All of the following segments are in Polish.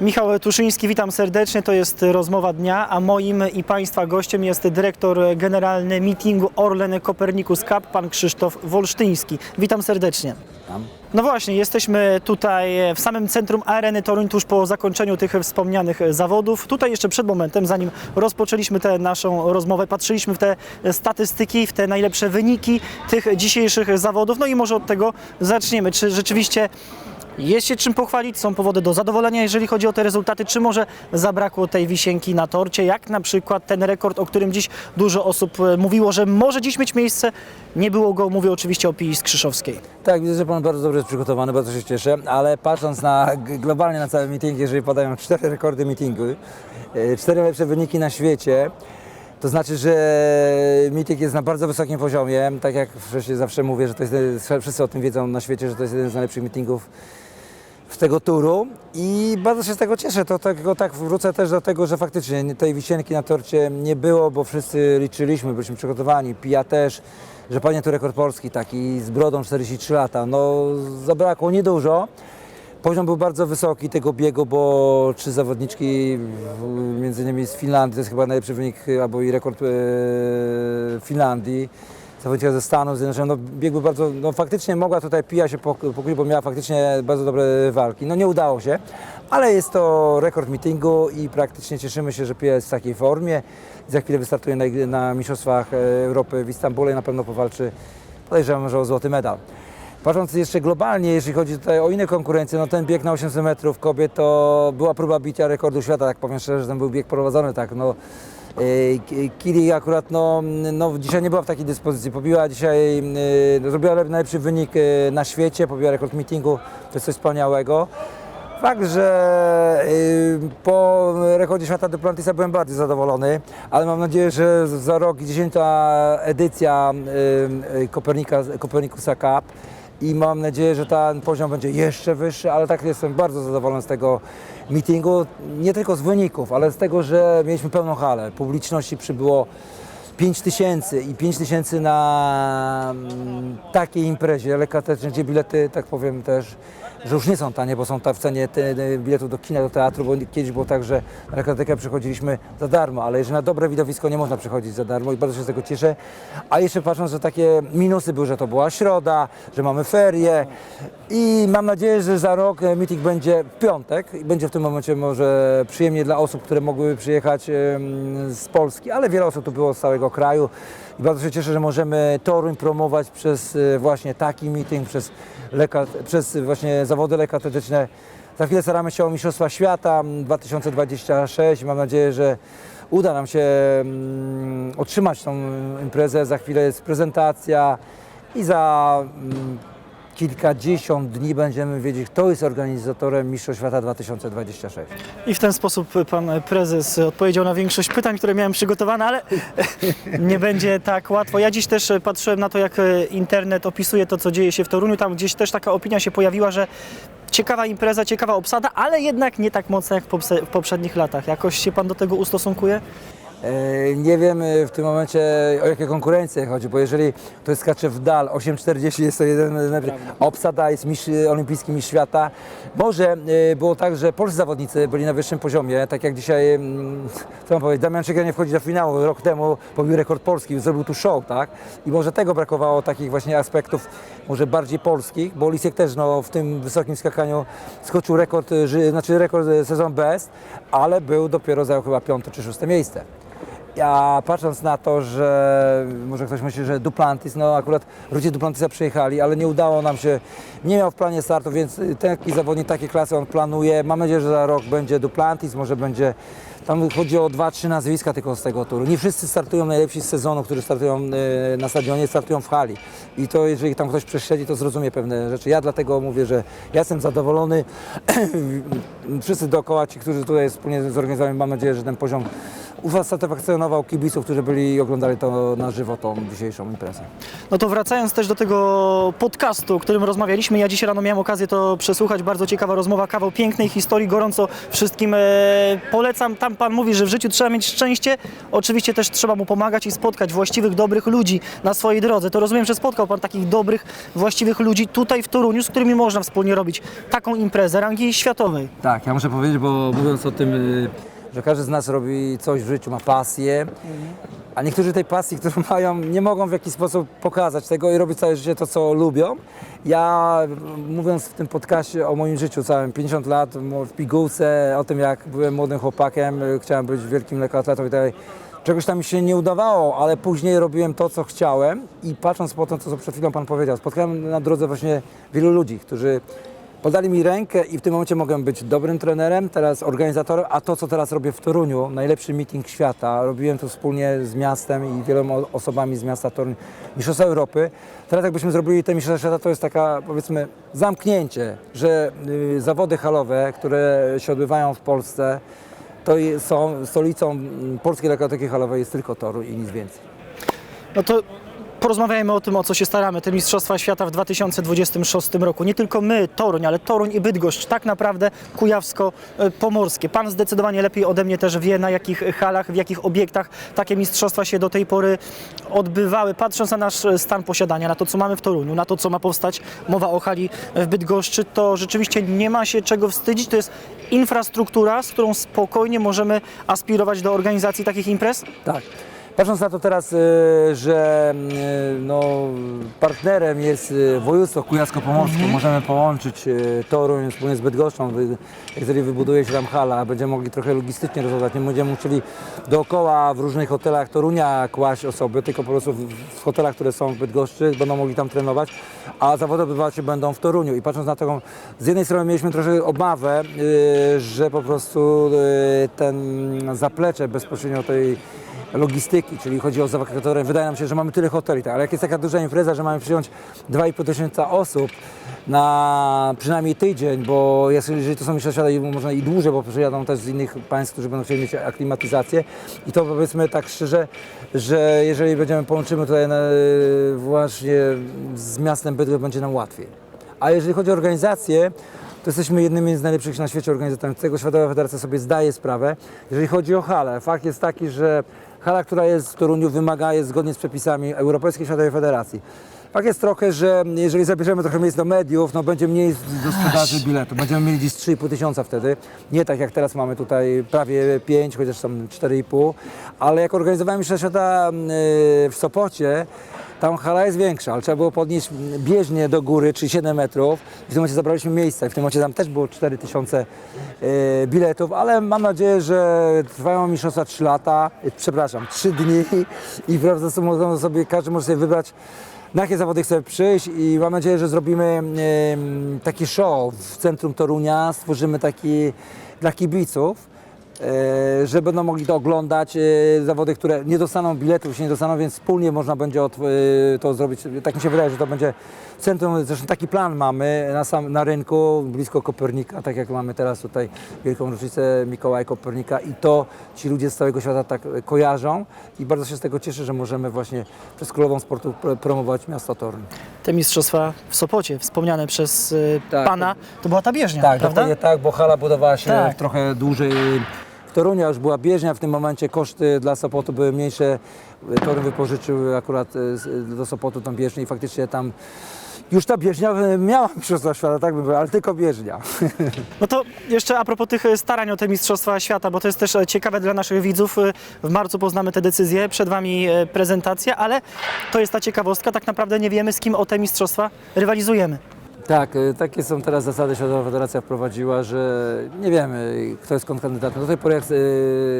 Michał Tuszyński, witam serdecznie. To jest rozmowa dnia, a moim i Państwa gościem jest dyrektor generalny meetingu Orlen Copernicus Cup, pan Krzysztof Wolsztyński. Witam serdecznie. No właśnie, jesteśmy tutaj w samym centrum areny Toruń, tuż po zakończeniu tych wspomnianych zawodów. Tutaj jeszcze przed momentem, zanim rozpoczęliśmy tę naszą rozmowę, patrzyliśmy w te statystyki, w te najlepsze wyniki tych dzisiejszych zawodów. No i może od tego zaczniemy. Czy rzeczywiście jest się czym pochwalić? Są powody do zadowolenia, jeżeli chodzi o te rezultaty? Czy może zabrakło tej wisienki na torcie? Jak na przykład ten rekord, o którym dziś dużo osób e, mówiło, że może dziś mieć miejsce, nie było go, mówię oczywiście o Pili Skrzyszowskiej. Tak, widzę, że Pan bardzo dobrze jest przygotowany, bardzo się cieszę, ale patrząc na globalnie na cały meeting, jeżeli padają cztery rekordy meetingu, e, cztery lepsze wyniki na świecie, to znaczy, że meeting jest na bardzo wysokim poziomie. Tak jak wcześniej zawsze mówię, że to jest, wszyscy o tym wiedzą na świecie, że to jest jeden z najlepszych meetingów z tego turu i bardzo się z tego cieszę. To tego, tak wrócę też do tego, że faktycznie tej wisienki na torcie nie było, bo wszyscy liczyliśmy, byliśmy przygotowani, Pija też, że panie tu rekord polski taki z brodą 43 lata. No zabrakło niedużo. Poziom był bardzo wysoki tego biegu, bo trzy zawodniczki, między innymi z Finlandii, to jest chyba najlepszy wynik albo i rekord e, Finlandii. Zawodniczka ze Stanów Zjednoczonych, no bieg był bardzo, no faktycznie mogła tutaj Pija się pok- pokryć, bo miała faktycznie bardzo dobre walki. No nie udało się, ale jest to rekord meetingu i praktycznie cieszymy się, że Pija jest w takiej formie. Za chwilę wystartuje na, na Mistrzostwach Europy w Istambule i na pewno powalczy, podejrzewam, że o złoty medal. Patrząc jeszcze globalnie, jeśli chodzi tutaj o inne konkurencje, no ten bieg na 800 metrów kobiet to była próba bicia rekordu świata, tak powiem szczerze, że ten był bieg prowadzony tak, no. e, K- Kiri akurat no, no, dzisiaj nie była w takiej dyspozycji. Pobiła dzisiaj, e, no, zrobiła lep- najlepszy wynik e, na świecie, pobiła rekord meetingu, to jest coś wspaniałego. Fakt, że po rekordzie świata Duplantisa byłem bardziej zadowolony, ale mam nadzieję, że za rok 10 edycja Kopernika, Kopernikusa Cup i mam nadzieję, że ten poziom będzie jeszcze wyższy, ale tak jestem bardzo zadowolony z tego meetingu, nie tylko z wyników, ale z tego, że mieliśmy pełną halę, publiczności przybyło 5 tysięcy i 5 tysięcy na mm, takiej imprezie lekatecznej, gdzie bilety, tak powiem też, że już nie są tanie, bo są ta w cenie te, te biletów do kina, do teatru, bo kiedyś było tak, że na lekatekę przychodziliśmy za darmo, ale jeżeli na dobre widowisko nie można przychodzić za darmo i bardzo się z tego cieszę. A jeszcze patrząc, że takie minusy były, że to była środa, że mamy ferie i mam nadzieję, że za rok e, meeting będzie w piątek i będzie w tym momencie może przyjemnie dla osób, które mogłyby przyjechać z Polski, ale wiele osób tu było z całego kraju i bardzo się cieszę, że możemy Toruń promować przez e, właśnie taki meeting, przez, leka, przez właśnie zawody lekkoatletyczne. Za chwilę staramy się o Mistrzostwa Świata mm, 2026 i mam nadzieję, że uda nam się mm, otrzymać tą imprezę. Za chwilę jest prezentacja i za mm, kilkadziesiąt dni będziemy wiedzieć, kto jest organizatorem Mistrzostw Świata 2026. I w ten sposób pan prezes odpowiedział na większość pytań, które miałem przygotowane, ale nie będzie tak łatwo. Ja dziś też patrzyłem na to, jak internet opisuje to, co dzieje się w Toruniu. Tam gdzieś też taka opinia się pojawiła, że ciekawa impreza, ciekawa obsada, ale jednak nie tak mocna jak w poprzednich latach. Jakoś się pan do tego ustosunkuje? E, Nie wiem w tym momencie o jakie konkurencje chodzi, bo jeżeli to jest skacze w dal, 8,40 jest to jeden z najlepszych, obsada jest mistrz, olimpijski mistrz świata. Może e, było tak, że polscy zawodnicy byli na wyższym poziomie, tak jak dzisiaj, mm, co mam powiedzieć, Damian Szyga nie wchodzi do finału, rok temu pobił rekord polski, zrobił tu show, tak? I może tego brakowało, takich właśnie aspektów może bardziej polskich, bo Lisek też no, w tym wysokim skakaniu skoczył rekord, e, znaczy rekord sezon best, ale był dopiero zajął chyba piąte czy szóste miejsce. Ja patrząc na to, że może ktoś myśli, że Duplantis, no akurat ludzie Duplantisa przyjechali, ale nie udało nam się, nie miał w planie startu, więc taki zawodnik takiej klasy on planuje. Mam nadzieję, że za rok będzie Duplantis, może będzie, tam chodzi o dwa, trzy nazwiska tylko z tego turu. Nie wszyscy startują najlepsi z sezonu, którzy startują e, na stadionie, startują w hali. I to jeżeli tam ktoś prześledzi, to zrozumie pewne rzeczy. Ja dlatego mówię, że ja jestem zadowolony. Wszyscy dookoła, ci, którzy tutaj wspólnie zorganizowali, mam nadzieję, że ten poziom usatysfakcjonował kibiców, którzy byli i oglądali to na żywo, tą dzisiejszą imprezę. No to wracając też do tego podcastu, o którym rozmawialiśmy, ja dzisiaj rano miałem okazję to przesłuchać, bardzo ciekawa rozmowa, kawał pięknej historii, gorąco wszystkim e, polecam. Tam Pan mówi, że w życiu trzeba mieć szczęście, oczywiście też trzeba mu pomagać i spotkać właściwych, dobrych ludzi na swojej drodze. To rozumiem, że spotkał Pan takich dobrych, właściwych ludzi tutaj w Toruniu, z którymi można wspólnie robić taką imprezę rangi światowej. Tak, ja muszę powiedzieć, bo mówiąc o tym, y, że każdy z nas robi coś w życiu, ma pasję, a niektórzy tej pasji, którą mają, nie mogą w jakiś sposób pokazać tego i robić całe życie to, co lubią. Ja mówiąc w tym podcaście o moim życiu całym, 50 lat w pigułce, o tym jak byłem młodym chłopakiem, y, chciałem być wielkim lekkoatletą i tak. Czegoś tam mi się nie udawało, ale później robiłem to, co chciałem i patrząc po to, co przed chwilą Pan powiedział, spotkałem na drodze właśnie wielu ludzi, którzy Podali mi rękę i w tym momencie mogłem być dobrym trenerem, teraz organizatorem, a to, co teraz robię w Toruniu, najlepszy meeting świata, robiłem to wspólnie z miastem i wieloma osobami z miasta Toruń, Mistrzostwa Europy. Teraz jakbyśmy zrobili te Mistrzostwa Świata, to jest taka, powiedzmy, zamknięcie, że y, zawody halowe, które się odbywają w Polsce, to są stolicą mm, polskiej lekkoatletyki halowej jest tylko Toruń i nic więcej. No to porozmawiajmy o tym, o co się staramy. Te Mistrzostwa Świata w 2026 roku. Nie tylko my, Toruń, ale Toruń i Bydgoszcz, tak naprawdę kujawsko-pomorskie. Pan zdecydowanie lepiej ode mnie też wie, na jakich halach, w jakich obiektach takie mistrzostwa się do tej pory odbywały. Patrząc na nasz stan posiadania, na to, co mamy w Toruniu, na to, co ma powstać, mowa o hali w Bydgoszczy, to rzeczywiście nie ma się czego wstydzić. To jest infrastruktura, z którą spokojnie możemy aspirować do organizacji takich imprez. Tak. Patrząc na to teraz, y, że y, no, partnerem jest y, województwo kujawsko-pomorskie, możemy połączyć Toruń wspólnie z Bydgoszczą, jeżeli wybuduje się tam hala, będziemy mogli trochę logistycznie rozwiązać, nie będziemy musieli dookoła w różnych hotelach Torunia kłaść osoby, tylko po prostu w, hotelach, które są w Bydgoszczy, będą mogli tam trenować, a zawody odbywać się będą w Toruniu. I patrząc na taką, z jednej strony mieliśmy trochę obawę, że po prostu ten zaplecze bezpośrednio tej logistyki, czyli chodzi o zawakatorem. Wydaje nam się, że mamy tyle hoteli, tak, ale jak jest taka duża impreza, że mamy przyjąć 2,5 tysiąca osób na przynajmniej tydzień, bo jeżeli to są mistrzostwa można i dłużej, bo przyjadą też z innych państw, którzy będą chcieli mieć aklimatyzację i to powiedzmy tak szczerze, że jeżeli będziemy połączymy tutaj właśnie z miastem Bydgoszcz, będzie nam łatwiej. A jeżeli chodzi o organizację, to jesteśmy jednymi z najlepszych na świecie organizatorów. Tego Światowa Federacja sobie zdaje sprawę. Jeżeli chodzi o halę, fakt jest taki, że hala, która jest w Toruniu, wymaga, jest zgodnie z przepisami Europejskiej Światowej Federacji. Fakt jest trochę, że jeżeli zabierzemy trochę miejsc do mediów, no będzie mniej do sprzedaży biletu. Będziemy mieli gdzieś 3,5 tysiąca wtedy. Nie tak jak teraz mamy tutaj prawie 5, chociaż tam 4,5. Ale jak organizowałem Mistrzostwa Świata yy, w Sopocie, tam hala jest większa, ale trzeba było podnieść bieżnię do góry, czyli 7 metrów. I w tym momencie zabraliśmy miejsce. I w tym momencie tam też było 4000 e, biletów, ale mam nadzieję, że trwają mistrzostwa 3 lata, przepraszam, 3 dni i mogą sobie, każdy może sobie wybrać na jakie zawody chce przyjść i mam nadzieję, że zrobimy taki show w centrum Torunia, stworzymy taki dla kibiców, że będą mogli to oglądać, e, zawody, które nie dostaną biletów, się nie dostaną, więc wspólnie można będzie e, to zrobić. Tak mi się wydaje, że to będzie centrum, zresztą taki plan mamy na, sam, na rynku, blisko Kopernika, tak jak mamy teraz tutaj wielką rocznicę Mikołaja Kopernika i to ci ludzie z całego świata tak e, kojarzą i bardzo się z tego cieszę, że możemy właśnie przez Królową Sportu pr- promować miasto Toruń. Te mistrzostwa w Sopocie, wspomniane przez Tak, pana, to była ta bieżnia, Tak, prawda? dokładnie tak, bo hala budowała się Tak. trochę dłużej. W Toruniu już była bieżnia, w tym momencie koszty dla Sopotu były mniejsze. Toruń wypożyczył akurat e, z- do Sopotu tą bieżnię i faktycznie tam już ta bieżnia e, miała mistrzostwa świata, tak by było, ale tylko bieżnia. No to jeszcze a propos tych e, starań o te Mistrzostwa Świata, bo to jest też e, ciekawe dla naszych widzów. E, W marcu poznamy te decyzje, przed Wami e, prezentacja, ale to jest ta ciekawostka, tak naprawdę nie wiemy z kim o te Mistrzostwa rywalizujemy. Tak, y, takie są teraz zasady Światowa Federacja wprowadziła, że nie wiemy, kto jest kontrkandydatem. Do tej pory jak y,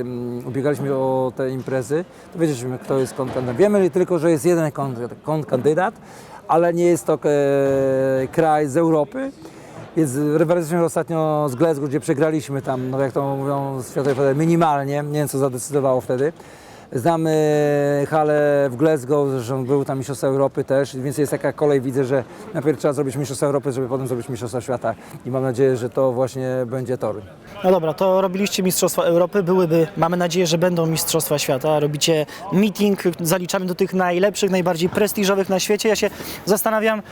mm, ubiegaliśmy o te imprezy, to wiedzieliśmy, kto jest kontrkandydatem. Wiemy tylko, że jest jeden kon- kontrkandydat, ale nie jest to e, kraj z Europy. Więc rywalizowaliśmy ostatnio z Glasgow, gdzie przegraliśmy tam, no jak to mówią z Światowej Federacji, minimalnie, nie wiem co zadecydowało wtedy. Znamy halę w Glasgow, zresztą był tam Mistrzostwa Europy też, więc jest taka kolej, widzę, że najpierw trzeba zrobić Mistrzostwa Europy, żeby potem zrobić Mistrzostwa Świata i mam nadzieję, że to właśnie będzie Toruń. No dobra, to robiliście Mistrzostwa Europy, byłyby, mamy nadzieję, że będą Mistrzostwa Świata. Robicie meeting, zaliczamy do tych najlepszych, najbardziej prestiżowych na świecie. Ja się zastanawiam,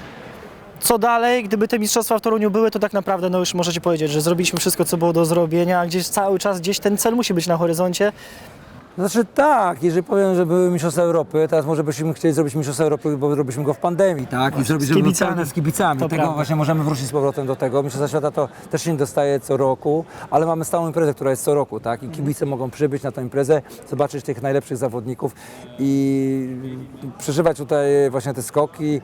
co dalej, gdyby te mistrzostwa w Toruniu były, to tak naprawdę no już możecie powiedzieć, że zrobiliśmy wszystko, co było do zrobienia, a gdzieś cały czas gdzieś ten cel musi być na horyzoncie. Znaczy tak, jeżeli powiem, że były Mistrzostwa Europy, teraz może byśmy chcieli zrobić Mistrzostwa Europy, bo robiliśmy go w pandemii, tak? I zrobić z żeby kibicami. pełne z kibicami. To Tego prawda. właśnie możemy wrócić z powrotem do tego. Mistrzostwa Świata to też się nie dostaje co roku, ale mamy stałą imprezę, która jest co roku, tak? I kibice mogą przybyć na tę imprezę, zobaczyć tych najlepszych zawodników i przeżywać tutaj właśnie te skoki.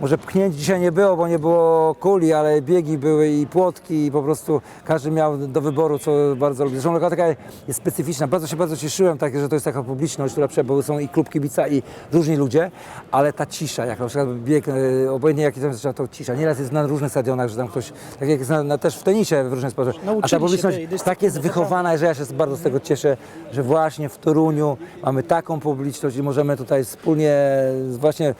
Może pchnięć dzisiaj nie było, bo nie było kuli, ale biegi były i płotki i po prostu każdy miał do wyboru, co bardzo lubi. Zresztą lokata taka jest specyficzna. Bardzo się bardzo cieszyłem, tak, że to jest taka publiczność, która bo są i klub kibica i różni ludzie, ale ta cisza, jak na przykład bieg, e, obojętnie jaki jest, to cisza. Nieraz jest na różnych stadionach, że tam ktoś, tak jak jest na, na, też w tenisie w różnych sportach, a ta publiczność tak jest wychowana, że ja się bardzo z tego cieszę, że właśnie w Toruniu mamy taką publiczność i możemy tutaj wspólnie właśnie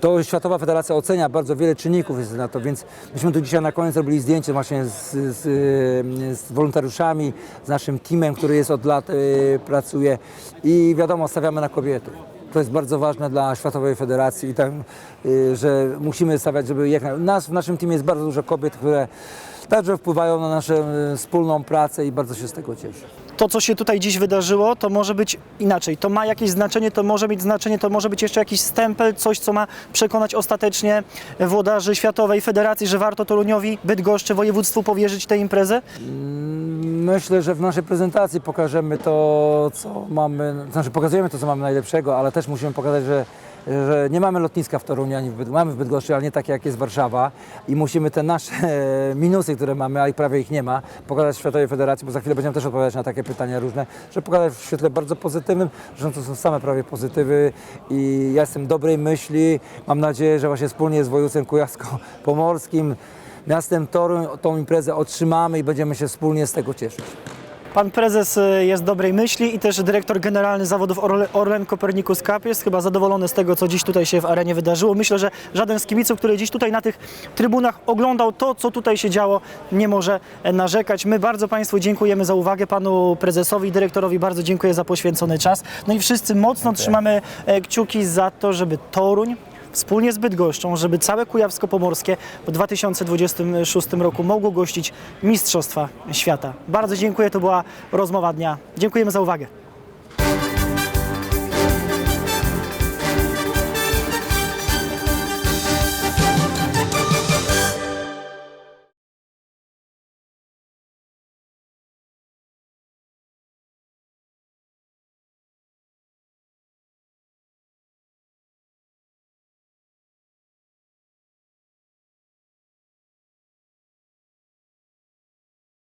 to Światowa Federacja ocenia, bardzo wiele czynników jest na to, więc myśmy tu dzisiaj na koniec robili zdjęcie właśnie z, z, y, z wolontariuszami, z naszym teamem, który jest od lat, y, pracuje i wiadomo, stawiamy na kobiety. To jest bardzo ważne dla Światowej Federacji i tak, y, że musimy stawiać, żeby jak na, nas w naszym teamie jest bardzo dużo kobiet, które także wpływają na naszą y, wspólną pracę i bardzo się z tego cieszę. To, co się tutaj dziś wydarzyło, to może być inaczej. To ma jakieś znaczenie, to może mieć znaczenie, to może być jeszcze jakiś stempel, coś, co ma przekonać ostatecznie włodarzy Światowej Federacji, że warto Toruniowi, Bydgoszczy, województwu powierzyć tę imprezę? Myślę, że w naszej prezentacji pokażemy to, co mamy, znaczy pokazujemy to, co mamy najlepszego, ale też musimy pokazać, że, że nie mamy lotniska w Toruniu, ani w Byd- mamy w Bydgoszczy, ale nie takie, jak jest Warszawa. I musimy te nasze minusy, które mamy, a i prawie ich nie ma, pokazać Światowej Federacji, bo za chwilę będziemy też odpowiadać na takie pytania różne, że pokazać w świetle bardzo pozytywnym, że to są same prawie pozytywy. I ja jestem dobrej myśli, mam nadzieję, że właśnie wspólnie z województwem kujawsko-pomorskim, miastem Toruń tą imprezę otrzymamy i będziemy się wspólnie z tego cieszyć. Pan prezes y, jest dobrej myśli i też dyrektor generalny zawodów Orle, Orlen Copernicus Cup jest chyba zadowolony z tego, co dziś tutaj się w arenie wydarzyło. Myślę, że żaden z kibiców, który dziś tutaj na tych trybunach oglądał to, co tutaj się działo, nie może e, narzekać. My bardzo Państwu dziękujemy za uwagę, panu prezesowi, dyrektorowi bardzo dziękuję za poświęcony czas. No i wszyscy mocno trzymamy e, kciuki za to, żeby Toruń wspólnie z Bydgoszczą, żeby całe Kujawsko-Pomorskie w 2026 roku mogło gościć Mistrzostwa Świata. Bardzo dziękuję, to była rozmowa dnia. Dziękujemy za uwagę.